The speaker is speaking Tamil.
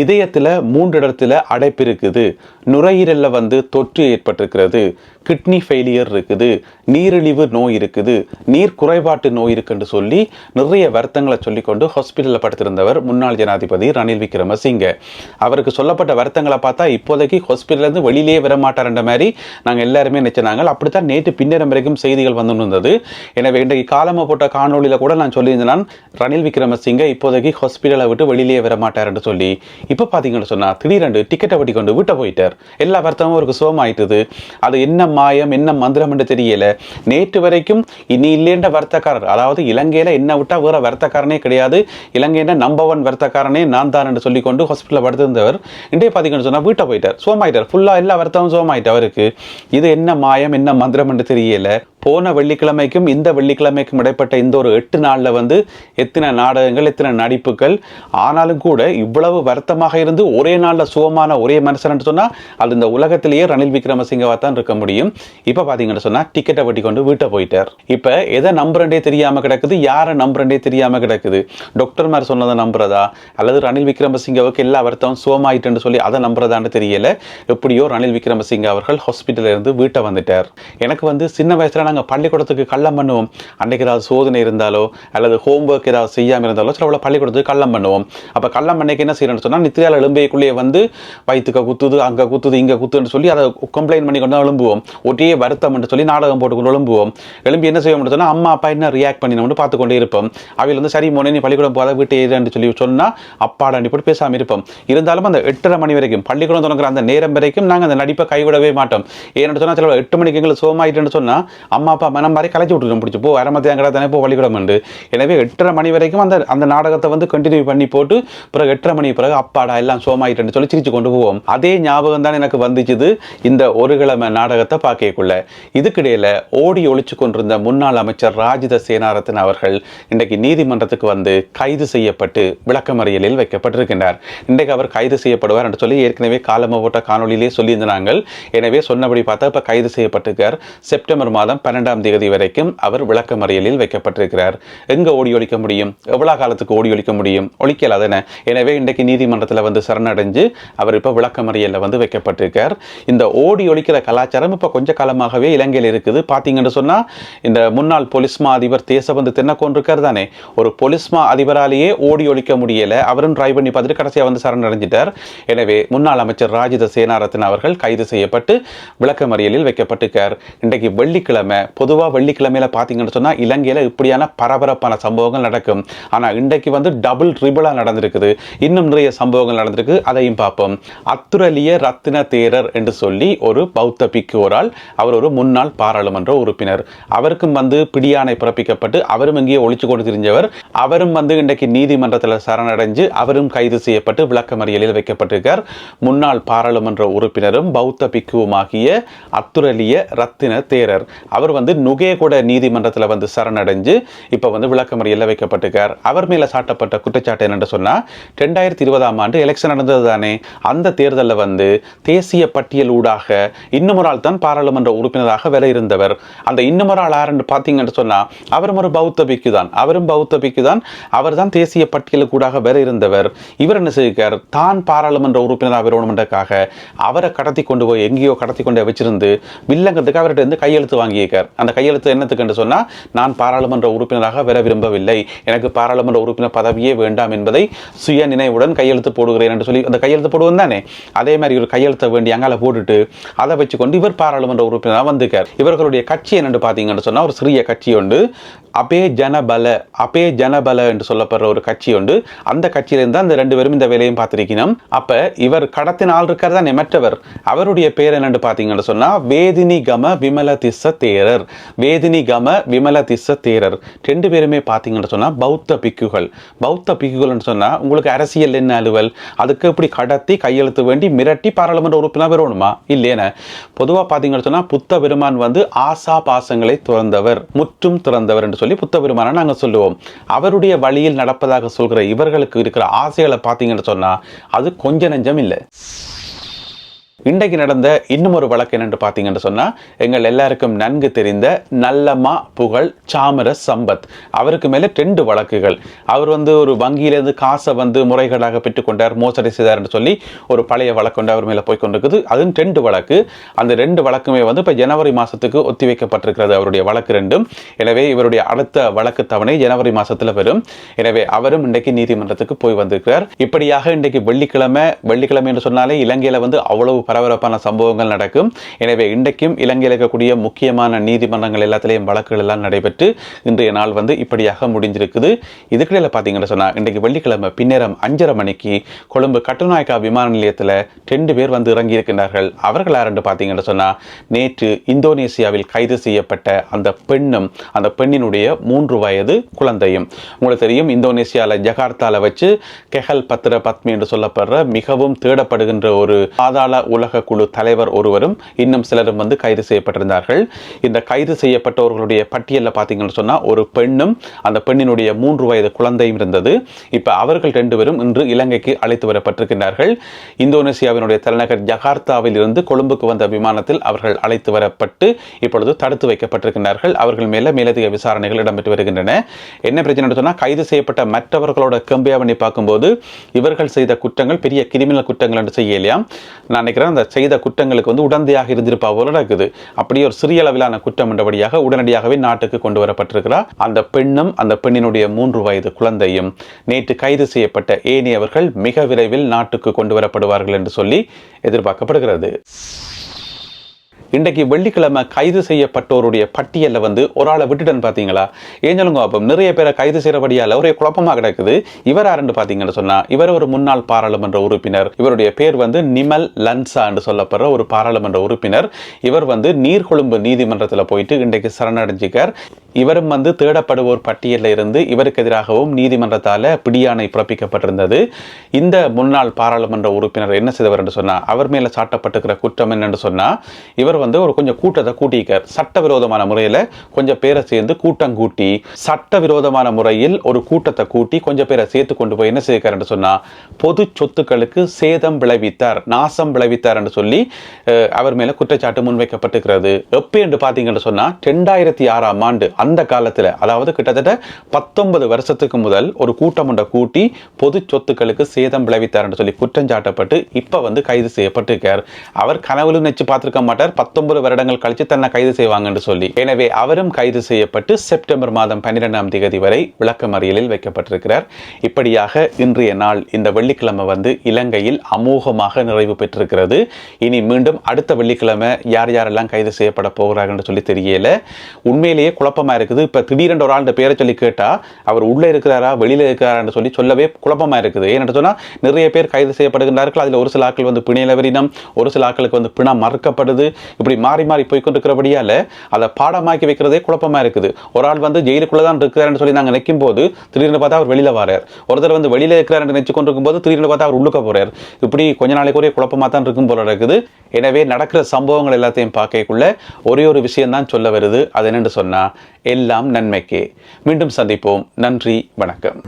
இதயத்தில் மூன்று இடத்துல அடைப்பு இருக்குது. நுரையீரலில் வந்து தொற்று ஏற்பட்டிருக்கிறது. கிட்னி ஃபெயிலியர் இருக்குது. நீரிழிவு நோய் இருக்குது. நீர் குறைபாட்டு நோய் இருக்குன்னு சொல்லி நிறைய வருத்தங்களை சொல்லிக்கொண்டு ஹாஸ்பிட்டலில் படுத்திருந்தவர் முன்னாள் ஜனாதிபதி ரணில் விக்ரமசிங்க. அவருக்கு சொல்லப்பட்ட வருத்தங்களை பார்த்தா இப்போதைக்கு ஹாஸ்பிட்டல்லேருந்து வெளியிலே வர மாட்டார்ன்ற மாதிரி நாங்கள் எல்லாருமே நினைச்சினாங்க அப்படித்தான் நேற்று பின்னரம் வரைக்கும் செய்திகள் வந்து இருந்தது. எனவே இன்றைக்கு காலமாக போட்ட காணொளியில் கூட நான் சொல்லியிருந்தேன். ரணில் விக்ரமசிங்க இப்போதைக்கு ஹாஸ்பிட்டலை விட்டு வெளியிலே வர மாட்டார்னு சொல்லி இப்போ பார்த்தீங்கன்னு சொன்னால் திடீரெண்டு டிக்கெட்டை வட்டி கொண்டு வீட்டை போயிட்டார். எல்லா வருத்தமும் அவருக்கு சோமாயிட்டுது அது என்ன மாயம் என்ன மந்திரம் என்று தெரியல. நேற்று வரைக்கும் இனி இல்லைன்ற வருத்தக்காரர் அதாவது இலங்கையில் என்ன விட்டால் வேற வருத்தக்காரனே கிடையாது. இலங்கையில் நம்பர் ஒன் வருத்தக்காரனே நான் தான் என்று சொல்லி கொண்டு ஹாஸ்பிட்டலில் படுத்திருந்தவர். இன்றைய பார்த்தீங்கன்னு சொன்னால் வீட்டை போயிட்டார். சோமாயிட்டார் ஃபுல்லாக எல்லா வருத்தமும் சோமாயிட்டு அவருக்கு. இது என்ன மாயம் என்ன மந்திரம் என்று தெரியல. போன வெள்ளிக்கிழமைக்கும் இந்த வெள்ளிக்கிழமைக்கும் இடைப்பட்ட இந்த ஒரு எட்டு நாளில் வந்து எத்தனை நாடகங்கள் எத்தனை நடிப்புகள் ஆனாலும் கூட இவ்வளவு வருத்தமாக இருந்து ஒரே நாளில் சுகமான ஒரே மனுஷன் சொன்னால் அது இந்த உலகத்திலேயே ரணில் விக்ரமசிங்கவா தான் இருக்க முடியும். இப்போ பார்த்தீங்கன்னு சொன்னால் டிக்கெட்டை வட்டி கொண்டு வீட்டை போயிட்டார். இப்போ எதை நம்புறண்டே தெரியாமல் கிடக்குது யாரை நம்புறண்டே தெரியாமல் கிடக்குது? டாக்டர் மாதிரி சொன்னதை நம்புறதா? அல்லது ரணில் விக்ரமசிங்கவுக்கு எல்லா வருத்தமும் சுகமாயிட்டுன்னு சொல்லி அதை நம்புறதான்னு தெரியல. எப்படியோ ரணில் விக்ரமசிங்க அவர்கள் ஹாஸ்பிட்டலில் இருந்து வீட்டை வந்துட்டார். எனக்கு வந்து சின்ன வயசில் நாங்கள் பள்ளிக்கூடத்துக்கு கள்ளம் பண்ணுவோம். அன்றைக்கு ஏதாவது சோதனை இருந்தாலோ அல்லது ஹோம்ஒர்க் ஏதாவது செய்யாமல் இருந்தாலோ சில பள்ளிக்கூடத்துக்கு கள்ளம் பண்ணுவோம். அப்போ கள்ளம் பண்ணைக்கு என்ன செய்யணும்னு சொன்னால் நித்தியால எலும்பைக்குள்ளேயே வந்து வயிற்றுக்க குத்துது அங்கே குத்துது இங்கே குத்துன்னு சொல்லி அதை கம்ப்ளைண்ட் பண்ணி கொண்டு எழும்புவோம் ஒரே வருத்தம் சொல்லி நாடகம் போட்டுக்கொண்டு எழும்புவோம் எழும்பி என்ன செய்ய முடியும் அம்மா அப்பா என்ன ரியாக்ட் பண்ணி பார்த்து கொண்டே இருப்போம். அவையில் வந்து சரி மோனே நீ பள்ளிக்கூடம் போகாத வீட்டு ஏறின்னு சொல்லி சொன்னால் அப்பாடாண்டி போட்டு பேசாமல் இருப்போம். இருந்தாலும் அந்த எட்டரை மணி வரைக்கும் பள்ளிக்கூடம் தொடங்குற அந்த நேரம் வரைக்கும் நாங்கள் அந்த நடிப்பை கைவிடவே மாட்டோம். ஏன்னு சொன்னால் சில எட்டு மணிக்கு எங்களுக்கு சோமாயிட்டுன்னு சொன்னால் அம்மா அப்பா மனம் மாதிரி கலைச்சி விட்டுருக்கோம் பிடிச்சி. போ அரமத்தையும் கடை தானே போ பள்ளிக்கூடம் எனவே எட்டரை மணி வரைக்கும் அந்த அந்த நாடகத்தை வந்து கண்டினியூ பண்ணி போட்டு பிறகு எட்டரை மணி பிறகு அப்பாடா எல்லாம் சோமாயிட்டுன்னு சொல்லி சிரிச்சு கொண்டு போவோம். அதே ஞாபகம் தான் எனக்கு வந்துச்சுது இந்த ஒரு கிழமை நாடகத்தை பார்க்கக்குள்ள. இதுக்கிடையில் ஓடி ஒழிச்சு கொண்டிருந்த முன்னாள் அமைச்சர் ராஜித சேனாரத்தன் அவர்கள் இன்றைக்கு நீதிமன்றத்துக்கு வந்து கைது செய்யப்பட்டு விளக்கமறியலில் வைக்கப்பட்டிருக்கின்றார். இன்றைக்கு அவர் கைது செய்யப்படுவார் என்று சொல்லி ஏற்கனவே காலம போட்ட காணொலியிலே சொல்லியிருந்தாங்க எனவே சொன்னபடி பார்த்தா இப்போ கைது செய்யப்பட்டிருக்கார். செப்டம்பர் மாதம் பன்னெண்டாம் தேதி வரைக்கும் அவர் விளக்கமறியலில் வைக்கப்பட்டிருக்கிறார். எங்க ஓடி ஒழிக்க முடியும்? எவ்வளவு காலத்துக்கு ஓடி ஒழிக்க முடியும்? ஒழிக்கல தானே எனவே இன்றைக்கு நீதிமன்றத்தில் வந்து சரணடைஞ்சு அவர் இப்போ விளக்கமறியலில் வந்து வைக்கப்பட்டிருக்கார். இந்த ஓடி ஒழிக்கிற கலாச்சாரம் இப்போ கொஞ்ச காலமாகவே இலங்கையில் இருக்குது. பார்த்தீங்கன்னு சொன்னால் இந்த முன்னாள் பொலிஸ்மா அதிபர் தேசபந்து தென்னக்கோன் இருக்கார் தானே. ஒரு பொலிஸ்மா அதிபராலேயே ஓடி ஒழிக்க முடியலை. அவரும் ட்ரை பண்ணி பார்த்துட்டு கடைசியாக வந்து சரணடைஞ்சிட்டார். எனவே முன்னாள் அமைச்சர் ராஜித சேனாரத்ன அவர்கள் கைது செய்யப்பட்டு விளக்கமறியலில் வைக்கப்பட்டிருக்கார். இன்றைக்கு வெள்ளிக்கிழமை பொதுவாக வெள்ளிக்கிழமையில் பார்த்தீங்கன்னு சொன்னால் இலங்கையில் இப்படியான பரபரப்பான சம்பவங்கள் நடக்கும். ஆனால் இன்றைக்கு வந்து டபுள் ட்ரிபிளாக நடந்திருக்குது. இன்னும் நிறைய சம்பவங்கள் நடந்திருக்கு. அதையும் பார்ப்போம். அத்துரலிய ரத்தின தேரர் என்று சொல்லி ஒரு பௌத்த பிக்குவரால் அவர் ஒரு முன்னாள் பாராளுமன்ற உறுப்பினர். அவருக்கும் வந்து பிடியானை பிறப்பிக்கப்பட்டு அவரும் இங்கேயே ஒழிச்சு கொண்டு தெரிஞ்சவர். அவரும் வந்து இன்றைக்கு நீதிமன்றத்தில் சரணடைஞ்சு அவரும் கைது செய்யப்பட்டு விளக்கமறியலில் வைக்கப்பட்டிருக்கார். முன்னாள் பாராளுமன்ற உறுப்பினரும் பௌத்த பிக்குவுமாகிய அத்துரலிய ரத்தின தேரர். அவர் அவர் வந்து நுகேகொட நீதிமன்றத்தில் வந்து சரணடைஞ்சு இப்போ வந்து விளக்கமறியில் வைக்கப்பட்டிருக்கார். அவர் மேலே சாட்டப்பட்ட குற்றச்சாட்டு என்னென்னு சொன்னால் ரெண்டாயிரத்தி இருபதாம் ஆண்டு எலெக்ஷன் நடந்தது தானே அந்த தேர்தலில் வந்து தேசிய பட்டியல் ஊடாக இன்னும் ஒரு ஆள் தான் பாராளுமன்ற உறுப்பினராக வேலை இருந்தவர். அந்த இன்னும் ஒரு ஆள் யாருன்னு பார்த்தீங்கன்னு சொன்னால் அவரும் ஒரு பௌத்த பிக்கு தான் அவரும் பௌத்த பிக்கு தான் அவர் தான் தேசிய பட்டியலுக்கு ஊடாக வர இருந்தவர். இவர் என்ன செய்கிறார் தான் பாராளுமன்ற உறுப்பினராக வேணுமென்றக்காக அவரை கடத்தி கொண்டு போய் எங்கேயோ கடத்தி கொண்டு வச்சிருந்து வில்லங்கத்துக்கு அவர்கிட்ட இருந்து கையெழுத்து வாங்கியிருக்கார். அந்த கையெழுத்து என்னத்துக்கு சொன்னால் நான் பாராளுமன்ற உறுப்பினராக வர விரும்பவில்லை. எனக்கு பாராளுமன்ற உறுப்பினர் பதவியே வேண்டாம் என்பதை சுய நினைவுடன் கையெழுத்து போடுகிறேன் என்று சொல்லி அந்த கையெழுத்து போடுவோம் தானே? அதே மாதிரி ஒரு கையெழுத்த வேண்டி அங்கால போட்டுட்டு அதை வச்சுக்கொண்டு இவர் பாராளுமன்ற உறுப்பினராக வந்திருக்கார். இவர்களுடைய கட்சி என்னென்று பார்த்தீங்கன்னு சொன்னால் ஒரு சிறிய கட்சி உண்டு. அபே ஜனபல அபே ஜனபல என்று சொல்லப்படுற ஒரு கட்சி உண்டு. அந்த கட்சியிலிருந்து அந்த ரெண்டு பேரும் இந்த வேலையும் பார்த்திருக்கணும். அப்போ இவர் கடத்தின ஆள் இருக்கிறதா மற்றவர். அவருடைய பேர் என்னென்று பார்த்தீங்கன்னு சொன்னால் வேதினி கம விமல திச தேர். தேரர் வேதினிகம விமல திச தேரர். ரெண்டு பேருமே பார்த்தீங்கன்னு சொன்னால் பௌத்த பிக்குகள். பௌத்த பிக்குகள்னு சொன்னால் உங்களுக்கு அரசியல் என்ன அலுவல்? அதுக்கு இப்படி கடத்தி கையெழுத்து வேண்டி மிரட்டி பாராளுமன்ற உறுப்பினர் வரணுமா இல்லையேன. பொதுவாக பார்த்தீங்கன்னு சொன்னால் புத்த பெருமான் வந்து ஆசா பாசங்களை துறந்தவர் முற்றும் துறந்தவர் என்று சொல்லி புத்த பெருமானை நாங்கள் சொல்லுவோம். அவருடைய வழியில் நடப்பதாக சொல்கிற இவர்களுக்கு இருக்கிற ஆசைகளை பார்த்தீங்கன்னு சொன்னால் அது கொஞ்ச நெஞ்சம் இல்லை. இன்றைக்கு நடந்த இன்னும் ஒரு வழக்கு என்னென்று பார்த்தீங்கன்னு சொன்னால் எங்கள் எல்லாருக்கும் நன்கு தெரிந்த நல்லம்மா புகழ் சாமர சம்பத். அவருக்கு மேலே ரெண்டு வழக்குகள். அவர் வந்து ஒரு வங்கியிலேருந்து காசை வந்து முறைகேடாக பெற்றுக்கொண்டார் மோசடி செய்தார் என்று சொல்லி ஒரு பழைய வழக்கு கொண்டு அவர் மேலே போய்கொண்டிருக்குது அதுவும் ரெண்டு வழக்கு. அந்த ரெண்டு வழக்குமே வந்து இப்போ ஜனவரி மாசத்துக்கு ஒத்திவைக்கப்பட்டிருக்கிறது அவருடைய வழக்கு ரெண்டும். எனவே இவருடைய அடுத்த வழக்கு தவணை ஜனவரி மாதத்தில் வரும் எனவே அவரும் இன்றைக்கு நீதிமன்றத்துக்கு போய் வந்திருக்கிறார். இப்படியாக இன்றைக்கு வெள்ளிக்கிழமை வெள்ளிக்கிழமை என்று சொன்னாலே இலங்கையில் வந்து அவ்வளவு பரபரப்பான சம்பவங்கள் நடக்கும். எனவே இன்றைக்கும் இலங்கையில் இருக்கக்கூடிய முக்கியமான நீதிமன்றங்கள் எல்லாத்திலையும் வழக்குகள் எல்லாம் நடைபெற்று இன்றைய நாள் வந்து இப்படியாக முடிஞ்சிருக்குது. இதுக்கிடையில பார்த்தீங்கன்னு சொன்னால் இன்றைக்கு வெள்ளிக்கிழமை பின்னேரம் அஞ்சரை மணிக்கு கொழும்பு கட்டுநாயக்கா விமான நிலையத்தில் ரெண்டு பேர் வந்து இறங்கி இருக்கின்றார்கள் அவர்கள் யாருன்னு பார்த்தீங்கன்னு சொன்னா நேற்று இந்தோனேசியாவில் கைது செய்யப்பட்ட அந்த பெண்ணும் அந்த பெண்ணினுடைய மூன்று வயது குழந்தையும். உங்களுக்கு தெரியும் இந்தோனேசியாவில் ஜகார்த்தாவில் வச்சு கெஹல் பத்திர பத்மி என்று சொல்லப்படுற மிகவும் தேடப்படுகின்ற ஒரு பாதாள உலக உலக குழு தலைவர் ஒருவரும் இன்னும் சிலரும் வந்து கைது செய்யப்பட்டிருந்தார்கள். இந்த கைது செய்யப்பட்டவர்களுடைய பட்டியலில் பார்த்தீங்கன்னு சொன்னால் ஒரு பெண்ணும் அந்த பெண்ணினுடைய மூன்று வயது குழந்தையும் இருந்தது. இப்போ அவர்கள் ரெண்டு பேரும் இன்று இலங்கைக்கு அழைத்து வரப்பட்டிருக்கின்றார்கள். இந்தோனேசியாவினுடைய தலைநகர் ஜகார்த்தாவில் இருந்து கொழும்புக்கு வந்த விமானத்தில் அவர்கள் அழைத்து வரப்பட்டு இப்பொழுது தடுத்து வைக்கப்பட்டிருக்கின்றார்கள். அவர்கள் மேலே மேலதிக விசாரணைகள் இடம்பெற்று வருகின்றன. என்ன பிரச்சனை சொன்னால் கைது செய்யப்பட்ட மற்றவர்களோட கம்பியா பண்ணி பார்க்கும்போது இவர்கள் செய்த குற்றங்கள் பெரிய கிரிமினல் குற்றங்கள் என்று செய்யலையாம் நான் நினைக்கிறேன் அந்த செய்த குற்றங்களுக்கு வந்து உடந்தையாக இருந்திருப்பா போல இருக்குது அப்படியே ஒரு சிறிய அளவிலான குற்றம் என்றபடியாக உடனடியாகவே நாட்டுக்கு கொண்டு வரப்பட்டிருக்கிறார். அந்த பெண்ணும் அந்த பெண்ணினுடைய மூன்று வயது குழந்தையும் நேற்று கைது செய்யப்பட்ட ஏனையவர்கள் மிக விரைவில் நாட்டுக்கு கொண்டு வரப்படுவார்கள் என்று சொல்லி எதிர்பார்க்கப்படுகிறது. இன்றைக்கு வெள்ளிக்கிழமை கைது செய்யப்பட்டோருடைய பட்டியலில் வந்து ஒரு ஆளை விட்டுட்டேன்னு பார்த்தீங்களா? ஏஞ்சலுங்க அப்போ நிறைய பேரை கைது செய்யறபடியால் ஒரே குழப்பமாக கிடக்குது. இவர் யாருன்னு பார்த்தீங்கன்னு சொன்னால் இவர் ஒரு முன்னாள் பாராளுமன்ற உறுப்பினர். இவருடைய பேர் வந்து நிமல் லன்சா என்று சொல்லப்படுற ஒரு பாராளுமன்ற உறுப்பினர். இவர் வந்து நீர்கொழும்பு நீதிமன்றத்தில் போயிட்டு இன்றைக்கு சரணடைஞ்சிக்கார் இவரும் வந்து தேடப்படுவோர் பட்டியலில் இருந்து இவருக்கு எதிராகவும் நீதிமன்றத்தால் பிடியாணை பிறப்பிக்கப்பட்டிருந்தது. இந்த முன்னாள் பாராளுமன்ற உறுப்பினர் என்ன செய்தவர் என்று சொன்னால் அவர் மேலே சாட்டப்பட்டிருக்கிற குற்றம் என்னன்னு சொன்னால் இவர் வந்து ஒரு கொஞ்சம் கூட்டத்தை கூட்டிக்கார் சட்டவிரோதமான முறையில் கொஞ்சம் பேரை சேர்ந்து கூட்டம் கூட்டி சட்டவிரோதமான முறையில் ஒரு கூட்டத்தை கூட்டி கொஞ்சம் பேரை சேர்த்து கொண்டு போய் என்ன செய்திருக்கார் என்று சொன்னால் பொது சொத்துக்களுக்கு சேதம் விளைவித்தார் நாசம் விளைவித்தார் என்று சொல்லி அவர் மேலே குற்றச்சாட்டு முன்வைக்கப்பட்டிருக்கிறது. எப்போ என்று பார்த்தீங்கன்னு சொன்னால் ரெண்டாயிரத்தி ஆறாம் ஆண்டு அந்த காலத்தில் அதாவது கிட்டத்தட்ட பத்தொன்பது வருஷத்துக்கு முதல் ஒரு கூட்டம் ஒன்றை கூட்டி பொது சொத்துக்களுக்கு சேதம் விளைவித்தார் என்று சொல்லி குற்றம் சாட்டப்பட்டு இப்போ வந்து கைது செய்யப்பட்டிருக்கார். அவர் கனவுல நினைச்சு பார்த்துருக்க மாட்டார் பத்தொன்பது வருடங்கள் கழிச்சு தன்னை கைது செய்வாங்கன்னு சொல்லி. எனவே அவரும் கைது செய்யப்பட்டு செப்டம்பர் மாதம் பன்னிரெண்டாம் தேதி வரை விளக்கமறியலில் வைக்கப்பட்டிருக்கிறார். இப்படியாக இன்றைய நாள் இந்த வெள்ளிக்கிழமை வந்து இலங்கையில் அமோகமாக நிறைவு பெற்றிருக்கிறது. இனி மீண்டும் அடுத்த வெள்ளிக்கிழமை யார் யாரெல்லாம் கைது செய்யப்பட போகிறாங்கன்னு சொல்லி தெரியல. உண்மையிலேயே குழப்பமா இருக்குது. இப்ப திடீரென்று ஒரு ஆளுடைய பேரை சொல்லி கேட்டா அவர் உள்ள இருக்கிறாரா வெளியில இருக்கிறாரான்னு சொல்லி சொல்லவே குழப்பமா இருக்குது. ஏன்னு சொன்னா நிறைய பேர் கைது செய்யப்படுகின்றார்கள். அதில் ஒரு சில ஆட்கள் வந்து பிணையிலவரினம் ஒரு சில ஆட்களுக்கு வந்து பிணம் மறுக்கப்படுது. இப்படி மாறி மாறி போய்கொண்டிருக்கிறபடியால் அதை பாடமாக்கி வைக்கிறதே குழப்பமா இருக்குது. ஒரு ஆள் வந்து ஜெயிலுக்குள்ளே தான் இருக்கிறாருன்னு சொல்லி நாங்கள் நிற்கும் போது திடீர்னு பார்த்தா அவர் வெளியில் வரார். ஒருத்தர் வந்து வெளியில் இருக்கிறார் நினைச்சு கொண்டிருக்கும் போது திடீர்னு பார்த்தா அவர் உள்ளுக்க போகிறார் இப்படி கொஞ்ச நாளைக்கு ஒரே குழப்பமா தான் இருக்கும் போல இருக்குது. எனவே நடக்கிற சம்பவங்கள் எல்லாத்தையும் பார்க்கக்குள்ள ஒரே ஒரு விஷயம்தான் சொல்ல வருது. அது என்னென்று சொன்னால் எல்லாம் நன்மைக்கே. மீண்டும் சந்திப்போம். நன்றி வணக்கம்.